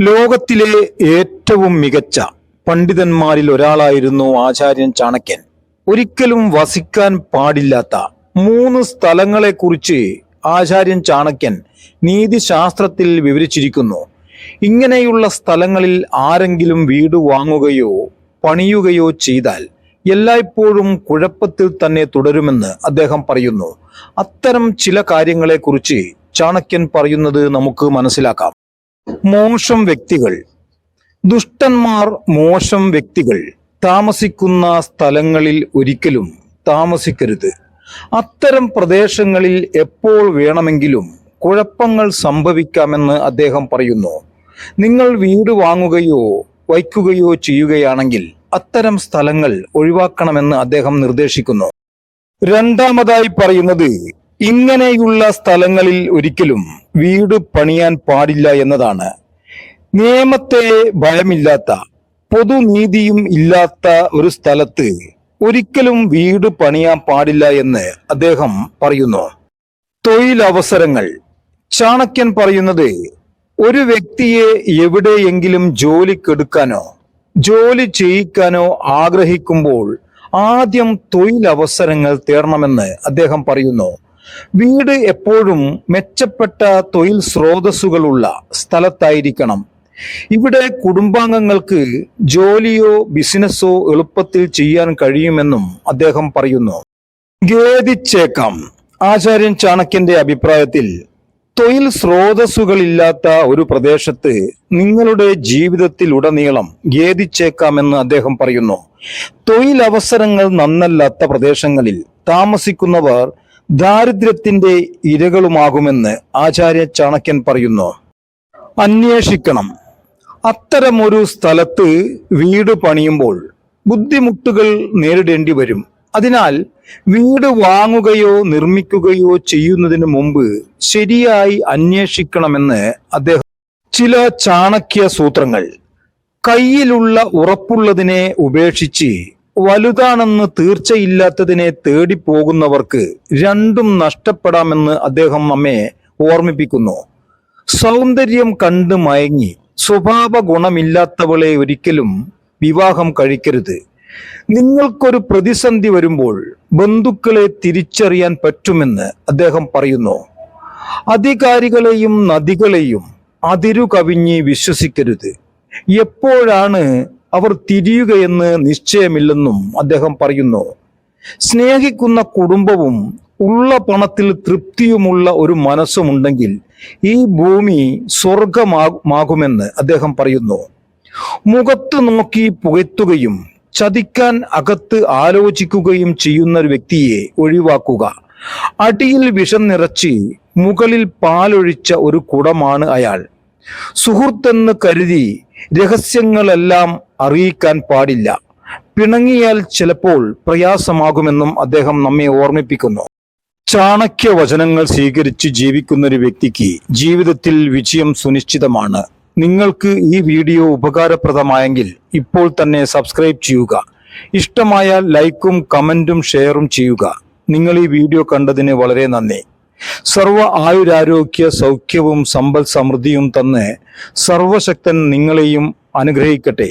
ലോകത്തിലെ ഏറ്റവും മികച്ച പണ്ഡിതന്മാരിൽ ഒരാളായിരുന്നു ആചാര്യൻ ചാണക്യൻ. ഒരിക്കലും വസിക്കാൻ പാടില്ലാത്ത മൂന്ന് സ്ഥലങ്ങളെ കുറിച്ച് ആചാര്യൻ ചാണക്യൻ നീതിശാസ്ത്രത്തിൽ വിവരിച്ചിരിക്കുന്നു. ഇങ്ങനെയുള്ള സ്ഥലങ്ങളിൽ ആരെങ്കിലും വീട് വാങ്ങുകയോ പണിയുകയോ ചെയ്താൽ എല്ലായ്പ്പോഴും കുഴപ്പത്തിൽ തന്നെ തുടരുമെന്ന് അദ്ദേഹം പറയുന്നു. അത്തരം ചില കാര്യങ്ങളെക്കുറിച്ച് ചാണക്യൻ പറയുന്നത് നമുക്ക് മനസ്സിലാക്കാം. മോശം വ്യക്തികൾ. ദുഷ്ടന്മാർ മോശം വ്യക്തികൾ. താമസിക്കുന്ന സ്ഥലങ്ങളിൽ ഒരിക്കലും താമസിക്കരുത്. അത്തരം പ്രദേശങ്ങളിൽ എപ്പോൾ വേണമെങ്കിലും കുഴപ്പങ്ങൾ സംഭവിക്കാമെന്ന് അദ്ദേഹം പറയുന്നു. നിങ്ങൾ വീട് വാങ്ങുകയോ വയ്ക്കുകയോ ചെയ്യുകയാണെങ്കിൽ അത്തരം സ്ഥലങ്ങൾ ഒഴിവാക്കണമെന്ന് അദ്ദേഹം നിർദ്ദേശിക്കുന്നു. രണ്ടാമതായി പറയുന്നത് ഇങ്ങനെയുള്ള സ്ഥലങ്ങളിൽ ഒരിക്കലും വീട് പണിയാൻ പാടില്ല എന്നതാണ്. നിയമത്തെ ഭയമില്ലാത്ത പൊതുനീതിയും ഇല്ലാത്ത ഒരു സ്ഥലത്ത് ഒരിക്കലും വീട് പണിയാൻ പാടില്ല എന്ന് അദ്ദേഹം പറയുന്നു. തൊഴിലവസരങ്ങൾ. ചാണക്യൻ പറയുന്നത് ഒരു വ്യക്തിയെ എവിടെയെങ്കിലും ജോലിക്കെടുക്കാനോ ജോലി ചെയ്യിക്കാനോ ആഗ്രഹിക്കുമ്പോൾ ആദ്യം തൊഴിലവസരങ്ങൾ തേടണമെന്ന് അദ്ദേഹം പറയുന്നു. വീട് എപ്പോഴും മെച്ചപ്പെട്ട തൊഴിൽ സ്രോതസ്സുകളുള്ള സ്ഥലത്തായിരിക്കണം. ഇവിടെ കുടുംബാംഗങ്ങൾക്ക് ജോലിയോ ബിസിനസ്സോ എളുപ്പത്തിൽ ചെയ്യാൻ കഴിയുമെന്നും അദ്ദേഹം പറയുന്നു. ഖേദിച്ചേക്കാം. ആചാര്യൻ ചാണക്യന്റെ അഭിപ്രായത്തിൽ തൊഴിൽ സ്രോതസ്സുകളില്ലാത്ത ഒരു പ്രദേശത്ത് നിങ്ങളുടെ ജീവിതത്തിൽ ഉടനീളം ഖേദിച്ചേക്കാമെന്ന് അദ്ദേഹം പറയുന്നു. തൊഴിലവസരങ്ങൾ നന്നല്ലാത്ത പ്രദേശങ്ങളിൽ താമസിക്കുന്നവർ ദാരിദ്ര്യത്തിന്റെ ഇരകളുമാകുമെന്ന് ആചാര്യ ചാണക്യൻ പറയുന്നു. അന്വേഷിക്കണം. അത്തരമൊരു സ്ഥലത്ത് വീട് പണിയുമ്പോൾ ബുദ്ധിമുട്ടുകൾ നേരിടേണ്ടി വരും. അതിനാൽ വീട് വാങ്ങുകയോ നിർമ്മിക്കുകയോ ചെയ്യുന്നതിന് മുമ്പ് ശരിയായി അന്വേഷിക്കണമെന്ന് അദ്ദേഹം ചില ചാണക്യ സൂത്രങ്ങൾ കയ്യിലുള്ള ഉറപ്പുള്ളതിനെ ഉപേക്ഷിച്ച് വലുതാണെന്ന് തീർച്ചയില്ലാത്തതിനെ തേടി പോകുന്നവർക്ക് രണ്ടും നഷ്ടപ്പെടാമെന്ന് അദ്ദേഹം നമ്മെ ഓർമ്മിപ്പിക്കുന്നു. സൗന്ദര്യം കണ്ട് മയങ്ങി സ്വഭാവ ഗുണമില്ലാത്തവളെ ഒരിക്കലും വിവാഹം കഴിക്കരുത്. നിങ്ങൾക്കൊരു പ്രതിസന്ധി വരുമ്പോൾ ബന്ധുക്കളെ തിരിച്ചറിയാൻ പറ്റുമെന്ന് അദ്ദേഹം പറയുന്നു. അധികാരികളെയും നദികളെയും അതിരു കവിഞ്ഞ് വിശ്വസിക്കരുത്. എപ്പോഴാണ് അവർ തിരിയുകയെന്ന് നിശ്ചയമില്ലെന്നും അദ്ദേഹം പറയുന്നു. സ്നേഹിക്കുന്ന കുടുംബവും ഉള്ള പണത്തിൽ തൃപ്തിയുമുള്ള ഒരു മനസ്സുമുണ്ടെങ്കിൽ ഈ ഭൂമി സ്വർഗമാകുമെന്ന് അദ്ദേഹം പറയുന്നു. മുഖത്ത് നോക്കി പുകത്തുകയും ചതിക്കാൻ അകത്ത് ആലോചിക്കുകയും ചെയ്യുന്ന ഒരു വ്യക്തിയെ ഒഴിവാക്കുക. അടിയിൽ വിഷം നിറച്ച് മുകളിൽ പാലൊഴിച്ച ഒരു കുടമാണ് അയാൾ. സുഹൃത്തെന്ന് കരുതി രഹസ്യങ്ങളെല്ലാം അറിയിക്കാൻ പാടില്ല. പിണങ്ങിയാൽ ചിലപ്പോൾ പ്രയാസമാകുമെന്നും അദ്ദേഹം നമ്മെ ഓർമ്മിപ്പിക്കുന്നു. ചാണക്യ വചനങ്ങൾ സ്വീകരിച്ച് ജീവിക്കുന്ന ഒരു വ്യക്തിക്ക് ജീവിതത്തിൽ വിജയം സുനിശ്ചിതമാണ്. നിങ്ങൾക്ക് ഈ വീഡിയോ ഉപകാരപ്രദമായെങ്കിൽ ഇപ്പോൾ തന്നെ സബ്സ്ക്രൈബ് ചെയ്യുക. ഇഷ്ടമായാൽ ലൈക്കും കമന്റും ഷെയറും ചെയ്യുക. നിങ്ങൾ ഈ വീഡിയോ കണ്ടതിന് വളരെ നന്ദി. സർവ ആയുരാരോഗ്യ സൗഖ്യവും സമ്പൽ സമൃദ്ധിയും തന്ന് സർവശക്തൻ നിങ്ങളെയും അനുഗ്രഹിക്കട്ടെ.